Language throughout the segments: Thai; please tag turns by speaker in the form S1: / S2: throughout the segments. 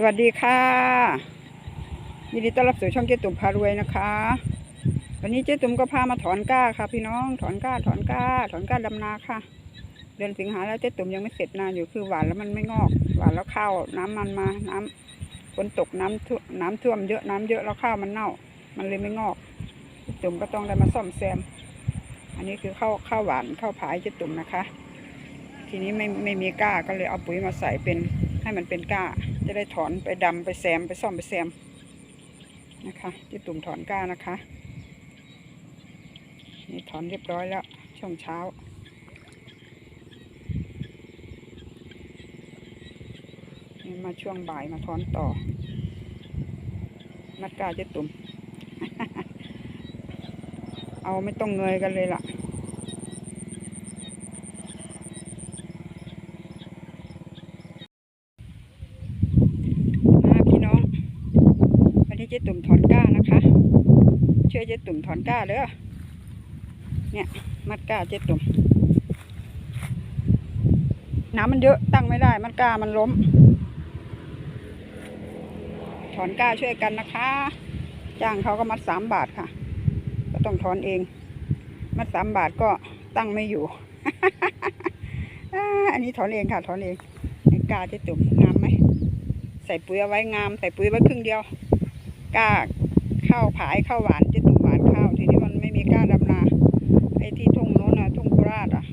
S1: สวัสดีค่ะ ยินดีต้อนรับสู่ช่องเจ๊ตุ่มพารวยนะคะ วันนี้เจ๊ตุ่มก็พามาถอนก้าค่ะ พี่น้องถอนก้าถอนก้า ถอนก้าดำนาค่ะ เดือนสิงหาแล้วเจ๊ตุ่มยังไม่เสร็จนาอยู่คือหวานแล้วมันไม่งอกหวานแล้วข้าวน้ำมันมาน้ำฝนตกน้ำท่วมน้ำท่วมเยอะน้ำเยอะแล้วข้าวมันเน่า มันเลยไม่งอกเจ๊ตุ่มก็ต้องได้มาซ่อมแซม อันนี้คือข้าวข้าวหวานข้าวผายเจ๊ตุ่มนะคะ ทีนี้ไม่ไม่มีก้าก็เลยเอาปุ๋ยมาใส่เป็นให้มันเป็นก้า จะได้ถอนไปดำไปแซมไปซ่อมไปแซมนะคะที่ตุ่มถอนก้านะคะ นี่ถอนเรียบร้อยแล้ว ช่วงเช้านี่มาช่วงบ่ายมาถอนต่อมัดก้าเจะตุ่ม เอาไม่ต้องเงยกันเลยล่ะนะพี่น้อง วันนี้เจ๊ตุ่มถอนก้านะคะ ช่วย เจ๊ตุ่มถอนก้าเด้อเนี่ย มัดก้าเจ๊ตุ่มน้ำมันเยอะตั้งไม่ได้มัดก้ามันล้ม ถอนก้าช่วยกันนะคะ จ้างเขาก็มัดสามบาทค่ะ ก็ต้องถอนเอง มัดสามบาทก็ตั้งไม่อยู่ อันนี้ถอนเองค่ะ ถอนเองก้าเจ๊ตุ่มงามไหมใส่ปุ๋ยเอาไว้งาม ใส่ปุ๋ยไว้ครึ่งเดียวก้าข้าวผายข้าวหวานเจะตุ่มหวานข้าวทีนี้มันไม่มีกล้าดำนาไอ้ที่ทุ่งโน้นน่ะทุ่งโคราชอะ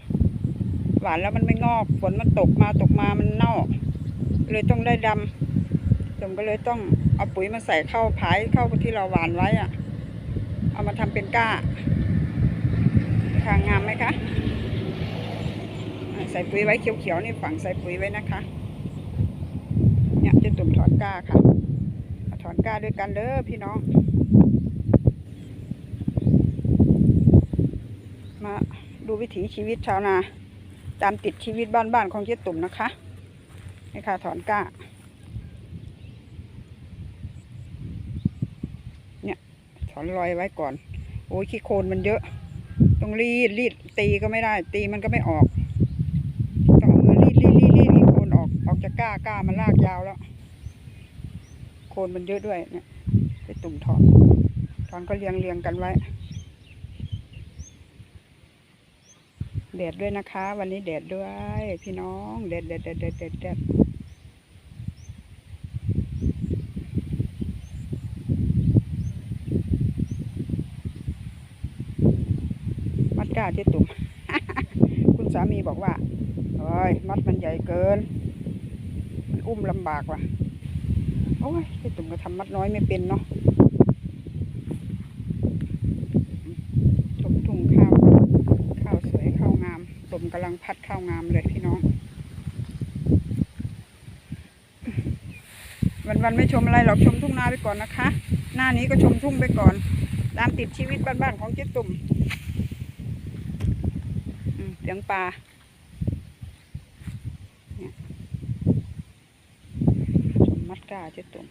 S1: หวานแล้วมันไม่งอก ฝนมันตกมาตกมามันเน่า เลยต้องได้ดำผมก็เลยต้องเอาปุ๋ยมาใส่เข้าผายข้าที่เราหวานไว้อะเอามาทำเป็นก้าทางงามไหมคะ ใส่ปุ๋ยไว้เขียวๆนี่ฝังใส่ปุ๋ยไว้นะคะเนี่ยจะตุ่มถอนก้าค่ะถอนก้าด้วยกันเด้อพี่น้อง มาดูวิถีชีวิตชาวนา ตามติดชีวิตบ้านๆของเจ๊ตุ่มนะคะนี่ค่ะถอนก้า เนี่ยถอนรอยไว้ก่อน โอ้ยขี้โคลนมันเยอะ ต้องรีดรีดตีก็ไม่ได้ ตีมันก็ไม่ออก ต้องเอามือรีดรีดรีดรีดโคนออกออกจากก้าก้ามันลากยาวแล้ว โคนมันเยอะด้วยเนี่ยไปตุ่มถอนถอนก็เรียงเรียงกันไว้ แดดด้วยนะคะ วันนี้แดดด้วย พี่น้องแดดแดดแดดแดดแดดแดดมัดก้าเจ๊ตุ่มคุณสามีบอกว่าเฮ้ยมัดมันใหญ่เกิน มันอุ้มลำบากว่ะโอ้ยไอ้ตุ่มก็ทำมัดน้อยไม่เป็นเนาะชมทุ่งข้าว ข้าวสวยข้าวงามลม กำลังพัดข้าวงามเลยพี่น้อง วันวันไม่ชมอะไรหรอกชมทุ่งนาไปก่อนนะคะ หน้านี้ก็ชมทุ่งไปก่อน ตามติดชีวิตบ้านๆของเจ๊ตุ่มเสียงปลามัดก้าเจ๊ตุ่ม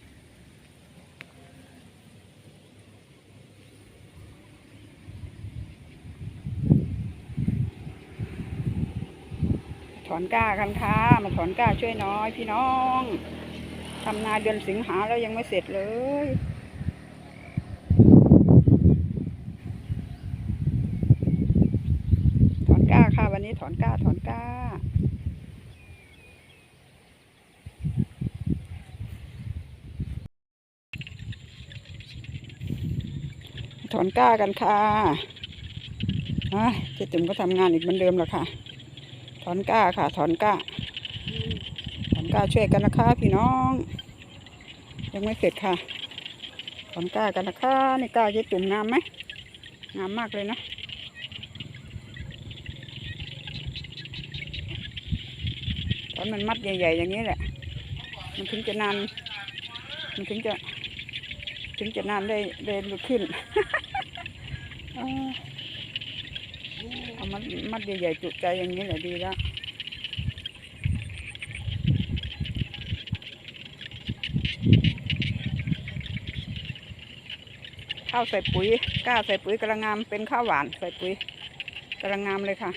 S1: ถ อนก้ากันค่ะมาถอนก้าช่วยน้อยพี่น้องทำนาเดือนสิงหาแล้วยังไม่เสร็จเลยถอนก้าค่ะวันนี้ถอนก้าถอนก้าถอนก้ากันค่ะเฮ้ยเจ๊จุ๋มก็ทำงานอีกเหมือนเดิมแหละค่ะ ถอนก้าค่ะ ถอนก้า ถอนก้าช่วยกันนะคะพี่น้อง ยังไม่เสร็จค่ะ ถอนก้ากันนะคะนี่ก้าเจ๊จุ๋มงามไหมงามมากเลยนะถอนมันมัดใหญ่ ๆ อย่างนี้แหละ มันถึงจะนาน มันถึงจะ ถึงจะนานได้ได้ขึ้น เอามัดมัดใหญ่ๆจุใจอย่างนี้แหละดีแล้วข้าวใส่ปุ๋ยกล้าใส่ปุ๋ยกระงามเป็นข้าวหวานใส่ปุ๋ยกระงามเลยค่ะ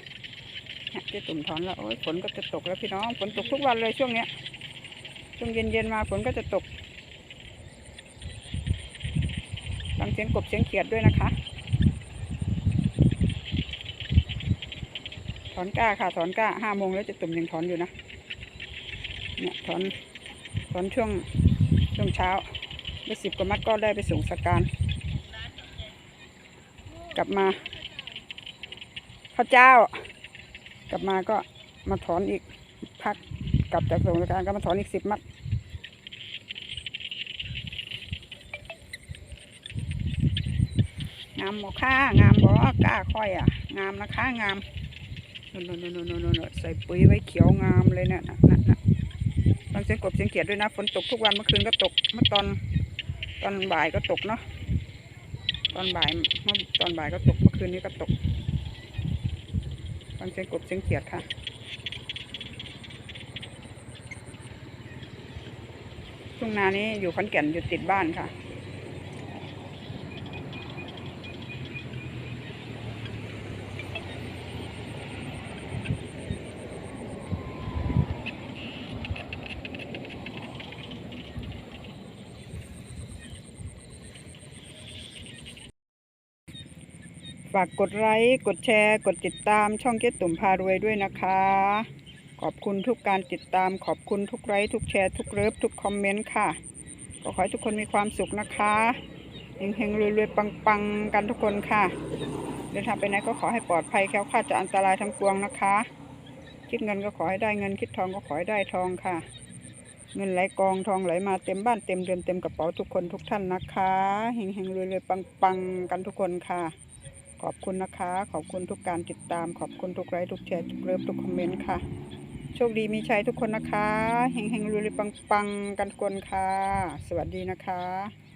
S1: เนี่ยเจะตุ่มถอนแล้วโอ้ยฝนก็จะตกแล้วพี่น้องฝนตกทุกวันเลยช่วงเนี้ยช่วงเย็นๆมาฝนก็จะตกฟังเสียงกบเสียงเขียดด้วยนะคะ ถอนกล้าค่ะถอนกล้าห้าโมงแล้วจะตุ่มยังถอนอยู่นะเนี่ยถอนถอนช่วงช่วงเช้าได้สิบกว่ามัดก็ได้ไปส่งสการกลับมาข้าวเจ้า กลับมาก็มาถอนอีกพักกลับจากส่งสการก็มาถอนอีกสิบมัดงามบ่ค่างามบ่กล้าค่อยอะ งามนะคะงาม นนนนนใส่ปุ๋ยไว้เขียวงามเลยเนี่ยนะนะนะฟังเสียงกบเสียงเขียดด้วยนะฝนตกทุกวันเมื่อคืนก็ตก เมื่อตอนตอนบ่ายก็ตกเนาะตอนบ่ายเมื่อตอนบ่ายก็ตกเมื่อคืนนี้ก็ตกฟังเสียงกบเสียงเขียดค่ะช่วงนานี้อยู่ขอนแก่นอยู่ติดบ้านค่ะากกดไลค์กดแชร์ กดติดตามช่องเจ๊ตุ่มพารวยด้วยนะคะ ขอบคุณทุกการติดตามขอบคุณทุกไลค์ทุกแชร์ทุกเลิฟทุกคอมเมนต์ค่ะก็ขอให้ทุกคนมีความสุขนะคะเฮงๆรวยๆปังๆกันทุกคนค่ะเดินทางไปไหนก็ขอให้ปลอดภัยแคล้วคลาดจากอันตรายทั้งปวงนะคะ คิดเงินก็ขอให้ได้เงินคิดทองก็ขอให้ได้ทองค่ะ เงินไหลกองทองไหลมาเต็มบ้านเต็มเรือนเต็มกระเป๋าทุกคนทุกท่านนะคะเฮงๆรวยๆปังๆกันทุกคนค่ะ ขอบคุณนะคะ ขอบคุณทุกการติดตาม ขอบคุณทุกไลค์ทุกแชร์ทุกเลิฟทุกคอมเมนต์ค่ะ โชคดีมีชัยทุกคนนะคะเฮงๆรวยๆปังๆ กันทุกคนค่ะ สวัสดีนะคะ